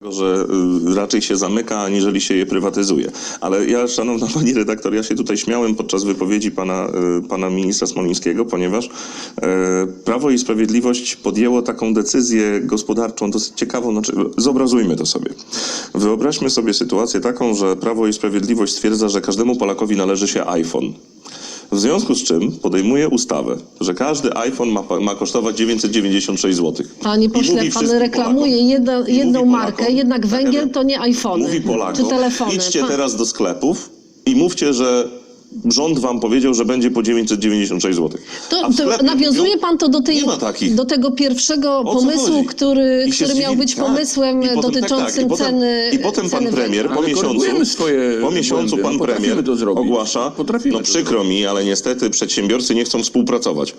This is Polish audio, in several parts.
że y, raczej się zamyka, aniżeli się je prywatyzuje. Ale ja, szanowna pani redaktor, ja się tutaj śmiałem podczas wypowiedzi pana, y, pana ministra Smolińskiego, ponieważ e, Prawo i Sprawiedliwość podjęło taką decyzję gospodarczą dosyć ciekawą. Znaczy, zobrazujmy to sobie. Wyobraźmy sobie sytuację taką, że Prawo i Sprawiedliwość stwierdza, że każdemu Polakowi należy się iPhone. W związku z czym podejmuje ustawę, że każdy iPhone ma, ma kosztować 996 zł. Panie pośle, pan reklamuje jedno, jedną markę, Polakom- jednak Tak, węgiel wiem. to nie iPhony Mówi Polakom, czy telefony. idźcie Pan- teraz do sklepów i mówcie, że rząd wam powiedział, że będzie po 996 zł. To, to nawiązuje pan to do, tej, do tego pierwszego pomysłu, który, I który miał być tak. pomysłem I potem- tak, dotyczącym tak. I potem, ceny I potem pan ceny premier węgla. po miesiącu, swoje po miesiącu błędy. pan No, premier ogłasza, Potrafimy no przykro mi, ale niestety przedsiębiorcy nie chcą współpracować.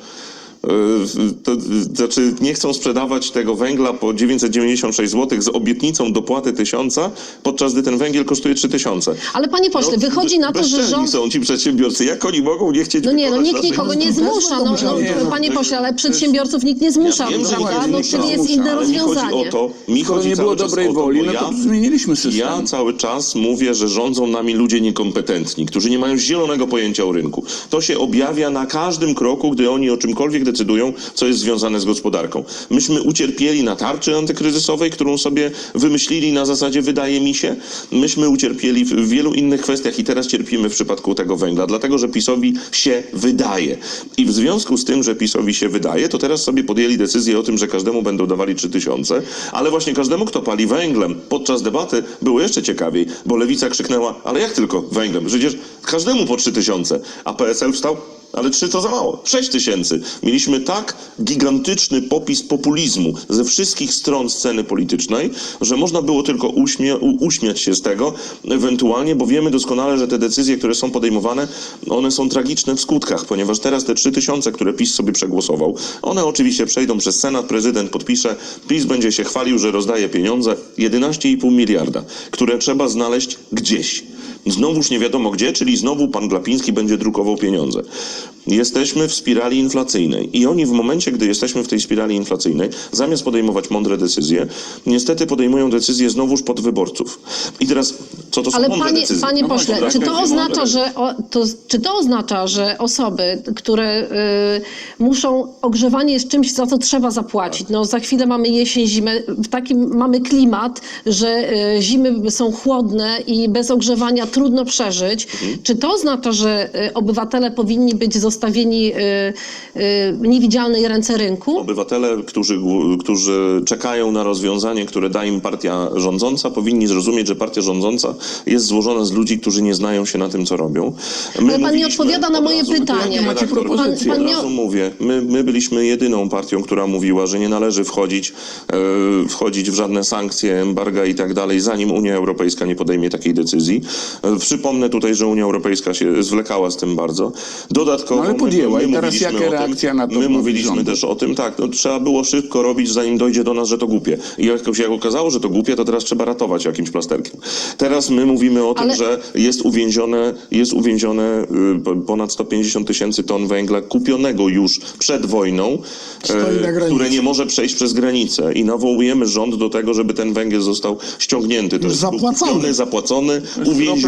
Yy, To, znaczy nie chcą sprzedawać tego węgla po 996 zł z obietnicą dopłaty 1000, podczas gdy ten węgiel kosztuje 3000. Ale panie pośle, No, wychodzi na to, że rząd... są ci przedsiębiorcy. Jak oni mogą nie chcieć No nie, no nikt nikogo nie zmusza. No, no, Nie, no, panie pośle, ale przedsiębiorców nikt nie zmusza, Ja wiem, że prawda? nikt nie No, czyli jest inne ale Mi chodzi rozwiązanie. o to, mi chodzi nie było dobrej o to, woli, no ja, to zmieniliśmy system. Ja cały czas mówię, że rządzą nami ludzie niekompetentni, którzy nie mają zielonego pojęcia o rynku. To się objawia na każdym kroku, gdy oni o czymkolwiek decydują, co jest związane z gospodarką. Myśmy ucierpieli na tarczy antykryzysowej, którą sobie wymyślili na zasadzie wydaje mi się. Myśmy ucierpieli w wielu innych kwestiach i teraz cierpimy w przypadku tego węgla, dlatego że PiSowi się wydaje. I w związku z tym, że PiSowi się wydaje, to teraz sobie podjęli decyzję o tym, że każdemu będą dawali 3000, ale właśnie każdemu, kto pali węglem podczas debaty było jeszcze ciekawiej, bo lewica krzyknęła, ale jak tylko węglem? Przecież każdemu po 3000, a PSL wstał, ale 3 to za mało. 6 tysięcy. Mieliśmy tak gigantyczny popis populizmu ze wszystkich stron sceny politycznej, że można było tylko uśmie- u- uśmiać się z tego, ewentualnie, bo wiemy doskonale, że te decyzje, które są podejmowane, one są tragiczne w skutkach, ponieważ teraz te 3 tysiące, które PiS sobie przegłosował, one oczywiście przejdą przez Senat, prezydent podpisze, PiS będzie się chwalił, że rozdaje pieniądze, 11,5 miliarda, które trzeba znaleźć gdzieś. Znowuż nie wiadomo gdzie, czyli znowu pan Glapiński będzie drukował pieniądze. Jesteśmy w spirali inflacyjnej i oni w momencie, gdy jesteśmy w tej spirali inflacyjnej, zamiast podejmować mądre decyzje, niestety podejmują decyzje znowuż pod wyborców. I teraz, co to są Ale mądre panie, decyzje? panie No pośle, właśnie, czy tak, to tak, oznacza, że o, to, czy to oznacza, że osoby, które y, muszą ogrzewanie jest czymś, za co trzeba zapłacić? No za chwilę mamy jesień, zimę, w takim mamy klimat, że y, zimy są chłodne i bez ogrzewania trudno przeżyć. Mhm. Czy to oznacza, że y, obywatele powinni być zostawieni y, y, w niewidzialnej ręce rynku? Obywatele, którzy, którzy czekają na rozwiązanie, które da im partia rządząca, powinni zrozumieć, że partia rządząca jest złożona z ludzi, którzy nie znają się na tym, co robią. My Ale pan nie odpowiada na moje pytanie. macie propozycje? Pan- pan nie- mówię, my, my byliśmy jedyną partią, która mówiła, że nie należy wchodzić, e, wchodzić w żadne sankcje, embarga i tak dalej, zanim Unia Europejska nie podejmie takiej decyzji. Przypomnę tutaj, że Unia Europejska się zwlekała z tym bardzo. Dodatkowo No ale my- podjęła my, i teraz mówiliśmy jaka tym- reakcja na to My mówiliśmy rządów? też o tym, tak, no, trzeba było szybko robić, zanim dojdzie do nas, że to głupie. I jak się okazało, że to głupie, to teraz trzeba ratować jakimś plasterkiem. Teraz my mówimy o Ale- tym, że jest uwięzione, jest uwięzione y, po- ponad 150 tysięcy ton węgla kupionego już przed wojną, e, które nie może przejść przez granicę. I nawołujemy rząd do tego, żeby ten węgiel został ściągnięty. To jest zapłacony. kupiony, zapłacony,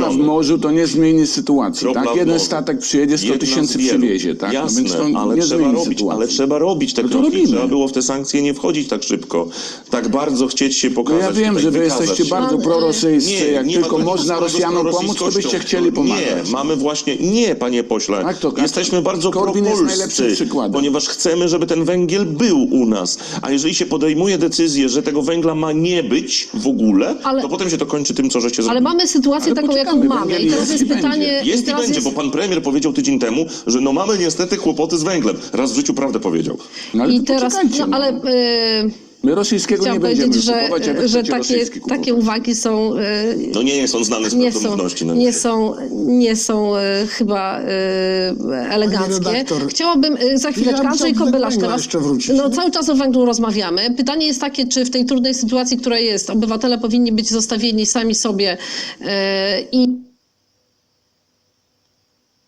W morzu to nie zmieni sytuacji, Kropla tak? w Jeden morzu. statek przyjedzie, 100 Jedna z tysięcy wielu. przywiezie, tak? Jasne, no więc to ale nie trzeba zmieni robić, sytuacji. ale trzeba robić te No to kroki. robimy. Trzeba było w te sankcje nie wchodzić tak szybko. Tak bardzo chcieć się No pokazać. ja wiem, tutaj, że wy wykazać jesteście się. bardzo prorosyjscy, jak ma tylko nic można wspólnego z Rosjanom pomóc, to byście chcieli pomagać. Nie, mamy właśnie, nie panie pośle, Tak to- jesteśmy bardzo Korwin jest najlepszym propolscy, przykładem. ponieważ chcemy, żeby ten węgiel był u nas. A jeżeli się podejmuje decyzję, że tego węgla ma nie być w ogóle, Ale- to potem się to kończy tym, co żeście Ale zrobili. mamy sytuację Ale taką, jaką I teraz jest jest i pytanie... Jest i teraz będzie, jest- bo pan premier powiedział tydzień temu, że no mamy niestety kłopoty z węglem. Raz w życiu prawdę powiedział. No, ale I to teraz, poczekajcie, no no. ale... y, My rosyjskiego nie będziemy powiedzieć, że, kupować, a że takie, takie uwagi są, y, No nie jest on znany z nie są. No nie są, nie są y, chyba y, eleganckie. Chciałabym za chwileczkę, ja Andrzej węgla teraz, no cały czas o węglu rozmawiamy. Pytanie jest takie, czy w tej trudnej sytuacji, która jest, obywatele powinni być zostawieni sami sobie i